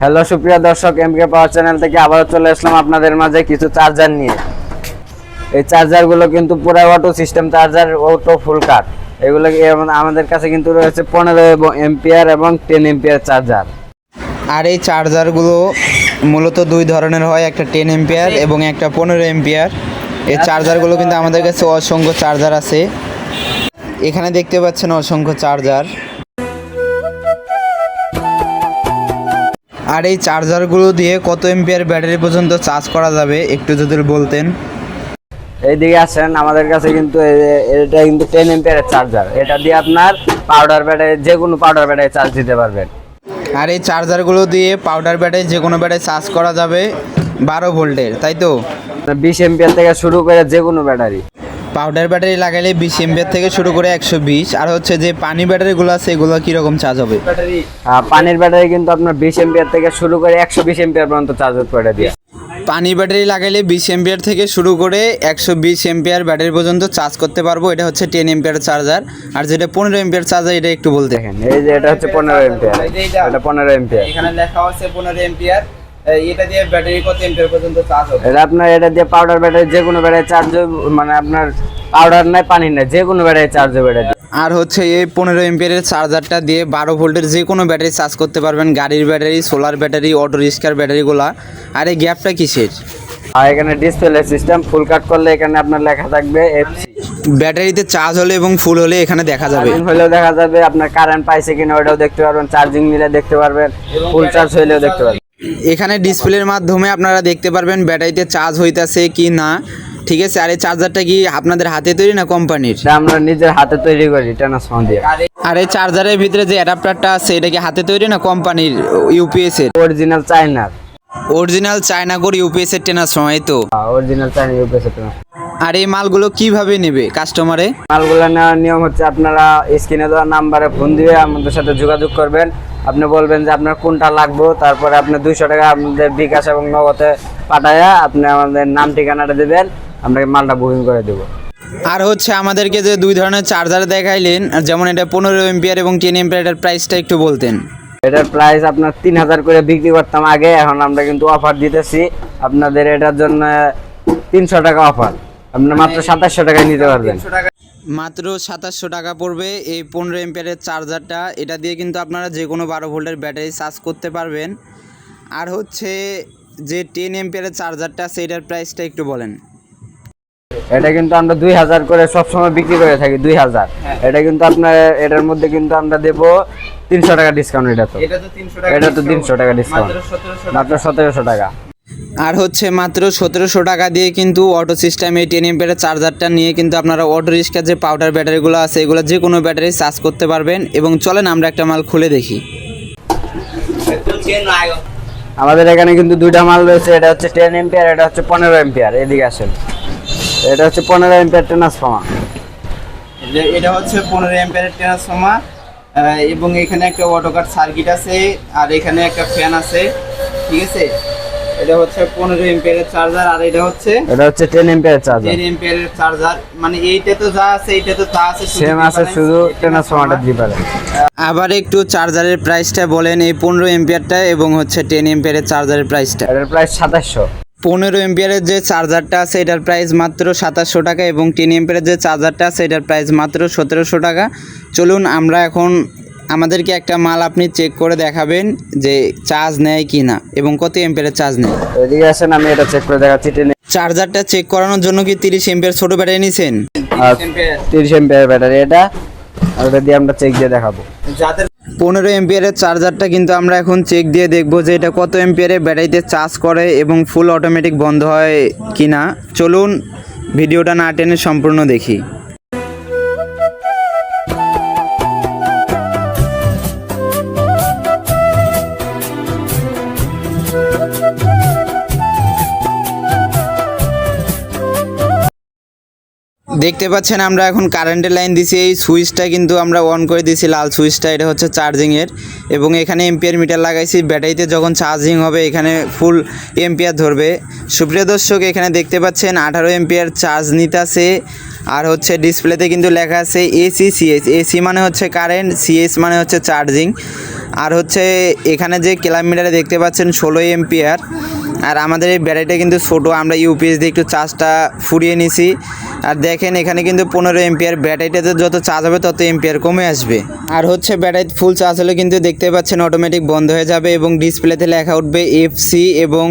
Hello, সুপ্রিয় দর্শক এমকে পাওয়ার channel থেকে আবারও চলে আসলাম আপনাদের মাঝে কিছু চার্জার নিয়ে। এই চার্জারগুলো কিন্তু পুরো auto system charger auto full cut এগুলো আমাদের কাছে কিন্তু রয়েছে পনেরো এম্পিয়ার এবং টেন এম্পিয়ার চার্জার আর এই চার্জারগুলো মূলত দুই ধরনের হয়, একটা টেন এম্পিয়ার এবং একটা পনেরো এম্পিয়ার। এই চার্জারগুলো কিন্তু আমাদের কাছে অসংখ্য চার্জার আছে। এখানে দেখতে পাচ্ছেন অসংখ্য চার্জার আর এই চার্জারগুলো দিয়ে কত এম্পিয়ার ব্যাটারি পর্যন্ত চার্জ করা যাবে একটু যদি বলতেন? এইদিকে আসেন আমাদের কাছে কিন্তু এটা কিন্তু টেন এম্পিয়ারের চার্জার এটা দিয়ে আপনার পাউডার ব্যাটারি যে কোনো পাউডার ব্যাটারি চার্জ দিতে পারবেন। আর এই চার্জারগুলো দিয়ে পাউডার ব্যাটারি যে কোনো ব্যাটারি চার্জ করা যাবে বারো ভোল্টের তাই তো? বিশ এম্পিয়ার থেকে শুরু করে যে কোনো ব্যাটারি পাউডার ব্যাটারি লাগাইলে বিশ এম্পিয়ার থেকে শুরু করে একশো বিশ। আর হচ্ছে যে পানি ব্যাটারিগুলো আছে এগুলো কীরকম চার্জ হবে? পানির ব্যাটারি কিন্তু আপনার বিশ এম্পিয়ার থেকে শুরু করে একশো বিশ এম্পিয়ার পর্যন্ত চার্জ করে দিয়ে। পানি ব্যাটারি লাগাইলে বিশ এম্পিয়ার থেকে শুরু করে একশো বিশ এম্পিয়ার ব্যাটারি পর্যন্ত চার্জ করতে পারব। এটা হচ্ছে টেন এম্পিয়ার চার্জার আর যেটা পনেরো এম্পিয়ার চার্জার এটা একটু বলতে। দেখেন এই যে এটা হচ্ছে পনেরো এম্পিয়ার এটা পনেরো এম্পিয়ার এখানে লেখা আছে পনেরো এম্পিয়ার এটা দিয়ে ব্যাটারি কত এম্পিয়ার পর্যন্ত চার্জ হবে? এটা আপনার এটা দিয়ে পাউডার ব্যাটারি যে কোনো ব্যাটারি চার্জ মানে আপনার পাউডার নাই পানি নাই যে কোনো ব্যাটারি চার্জ হবে এটা আর হচ্ছে এই পনেরো এম্পিয়ারের চার্জারটা দিয়ে বারো ভোল্টের যে কোনো ব্যাটারি চার্জ করতে পারবেন গাড়ির ব্যাটারি সোলার ব্যাটারি অটো রিক্সার ব্যাটারিগুলা আর এই গ্যাপটা কিসের? আর এখানে ডিসপ্লে সিস্টেম ফুল কাট করলে এখানে আপনার লেখা থাকবে এফসি ব্যাটারিতে চার্জ হলে এবং ফুল হলে এখানে দেখা যাবে। হলেও দেখা যাবে আপনার কারেন্ট পাইছে কিনা ওটাও দেখতে পারবেন চার্জিং নিলে দেখতে পারবেন ফুল চার্জ হইলেও দেখতে পারবেন। এখানে ডিসপ্লের মাধ্যমে আপনারা দেখতে পারবেন ব্যাটারিতে চার্জ হইতাছে কি না। ঠিক আছে? আর এই চার্জারটা কি আপনাদের হাতে তৈরি না কোম্পানির আমরা নিজের হাতে তৈরি করি দিয়ে। আর এই চার্জারের ভিতরে যে অ্যাডাপ্টারটা আছে এটা কি হাতে তৈরি না কোম্পানির ইউপিএস এর অরিজিনাল চাইনার অরিজিনাল চায়নাগর ইউপিএস এর ট্রান্সফর্মার এই তো। অরিজিনাল চাইনা ইউপিএস এর আর এই মালগুলো কীভাবে নেবে কাস্টমারে মালগুলো নেওয়ার নিয়ম হচ্ছে আপনারা স্ক্রিনে দেওয়া নাম্বারে ফোন দিয়ে আমাদের সাথে যোগাযোগ করবেন। আপনি বলবেন যে আপনার কোনটা লাগবে? তারপরে আপনি দুইশো টাকা আপনাদের বিকাশ এবং নগদে পাঠায়া আপনি আমাদের নাম ঠিকানাটা দেবেন আমরা মালটা বুকিং করে দেবো। আর হচ্ছে আমাদেরকে যে দুই ধরনের চার্জার দেখাইলেন যেমন এটা পনেরো এম্পিয়ার এবং টেন এম্পিয়ার এটার প্রাইসটা একটু বলতেন। এটার প্রাইস আপনার তিন হাজার করে বিক্রি করতাম আগে এখন আমরা কিন্তু অফার দিতেছি। আপনাদের এটার জন্য তিনশো টাকা অফার আপনার মাত্র সাতাশশো টাকায় নিতে পারবেন। মাত্র সাতাশশো টাকা পড়বে এই পনেরো এম্পিয়ারের চার্জারটা। এটা দিয়ে কিন্তু আপনারা যে কোনো বারো ভোল্টের ব্যাটারি চার্জ করতে পারবেন। আর হচ্ছে যে টেন এম্পিয়ারের চার্জারটা এটার প্রাইসটা একটু বলেন। এটা কিন্তু আমরা দুই হাজার করে সবসময় বিক্রি করে থাকি দুই হাজার। এটা কিন্তু আপনার এটার মধ্যে কিন্তু আমরা দেবো তিনশো টাকা ডিসকাউন্ট এটা তো। এটা তো তিনশো এটা তো তিনশো টাকা ডিসকাউন্ট মাত্র সতেরোশো টাকা। আর হচ্ছে মাত্র সতেরোশো টাকা দিয়ে কিন্তু অটো সিস্টেম এই টেন এম্পিয়ারের চার্জারটা নিয়ে কিন্তু আপনারা অটো রিক্সার যে পাউডার ব্যাটারিগুলো আছে এগুলো যে কোনো ব্যাটারি চার্জ করতে পারবেন। এবং চলেন আমরা একটা মাল খুলে দেখি। আমাদের এখানে কিন্তু দুইটা মাল রয়েছে এটা হচ্ছে টেন এম্পিয়ার এটা হচ্ছে পনেরো এম্পিয়ার এদিকে আসেন। এটা হচ্ছে পনেরো এম্পিয়ার ট্রান্সফর্মার এটা হচ্ছে পনেরো এম্পিয়ারের ট্রান্সফর্মার এবং এখানে একটা অটোকার সার্কিট আছে আর এখানে একটা ফ্যান আছে ঠিক আছে? এটা হচ্ছে পনেরো এম্পিয়ারের চার্জার আর এটা হচ্ছে এটা হচ্ছে টেন এম্পিয়ার চার্জার টেন এম্পিয়ারের চার্জার মানে এইটা তো যা আছে এইটা তো তা আছে সেম আছে শুধু ট্রান্সফর্মারটা ডিফারেন্স আবার একটু চার্জারের প্রাইসটা বলেন এই পনেরো এম্পিয়ারটা এবং হচ্ছে টেন এম্পিয়ারের চার্জারের প্রাইসটা এটার প্রাইস সাতাশশো। পনেরো এম্পিয়ারের যে চার্জারটা আছে এটার প্রাইস মাত্র সাতাশশো টাকা এবং টেন এম্পিয়ারের যে চার্জারটা আছে এটার প্রাইস মাত্র সতেরোশো টাকা। চলুন আমরা এখন আমাদেরকে একটা মাল আপনি চেক করে দেখাবেন যে চার্জ নেয় কি না এবং কত এম্পিয়ারের চার্জ নেয়। এদিকে আসেন আমি এটা চেক করে দেখাচ্ছি টেন চার্জারটা চেক করানোর জন্য কি তিরিশ এম্পিয়ার ছোটো ব্যাটারি নিছেন? তিরিশ এম্পিয়ার ব্যাটারি এটা। আর ওটা দিয়ে আমরা চেক দিয়ে দেখাবো। যাদের পনেরো এম্পিয়ারের চার্জারটা কিন্তু আমরা এখন চেক দিয়ে দেখব যে এটা কত এম্পিয়ারে ব্যাটারিতে চার্জ করে এবং ফুল অটোমেটিক বন্ধ হয় কি না চলুন ভিডিওটা না টেনে সম্পূর্ণ দেখি। দেখতে পাচ্ছেন আমরা এখন কারেন্টের লাইন দিছি। এই সুইচটা কিন্তু আমরা অন করে দিয়েছি লাল সুইচটা এটা হচ্ছে চার্জিংয়ের এবং এখানে এম্পিয়ার মিটার লাগাইছি, ব্যাটারিতে যখন চার্জিং হবে, এখানে ফুল এম্পিয়ার ধরবে। সুপ্রিয় দর্শক, এখানে দেখতে পাচ্ছেন আঠারো এম্পিয়ার চার্জ নিতেছে। আর হচ্ছে ডিসপ্লেতে কিন্তু লেখা আছে এসি সিএস এসি মানে হচ্ছে কারেন্ট সিএস মানে হচ্ছে চার্জিং আর হচ্ছে এখানে যে কিলোমিটারে দেখতে পাচ্ছেন ষোলো এমপিয়ার আর আমাদের এই ব্যাটারিটা কিন্তু ছোটো, আমরা ইউপিএস দিয়ে একটু চার্জটা ফুরিয়ে নিছি। আর দেখেন এখানে কিন্তু পনেরো এমপিয়ার ব্যাটারিটাতে যত চার্জ হবে তত এমপিয়ার কমে আসবে। আর হচ্ছে ব্যাটারি ফুল চার্জ হলে কিন্তু দেখতে পাচ্ছেন অটোমেটিক বন্ধ হয়ে যাবে এবং ডিসপ্লেতে লেখা উঠবে এফসি এবং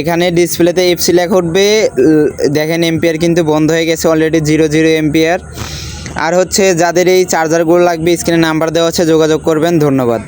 এখানে ডিসপ্লেতে এফসি লেখা উঠবে দেখেন এমপিয়ার কিন্তু বন্ধ হয়ে গেছে অলরেডি জিরো জিরো এমপিয়ার আর হচ্ছে যাদের এই চার্জারগুলো লাগবে স্ক্রিনে নাম্বার দেওয়া আছে, যোগাযোগ করবেন, ধন্যবাদ।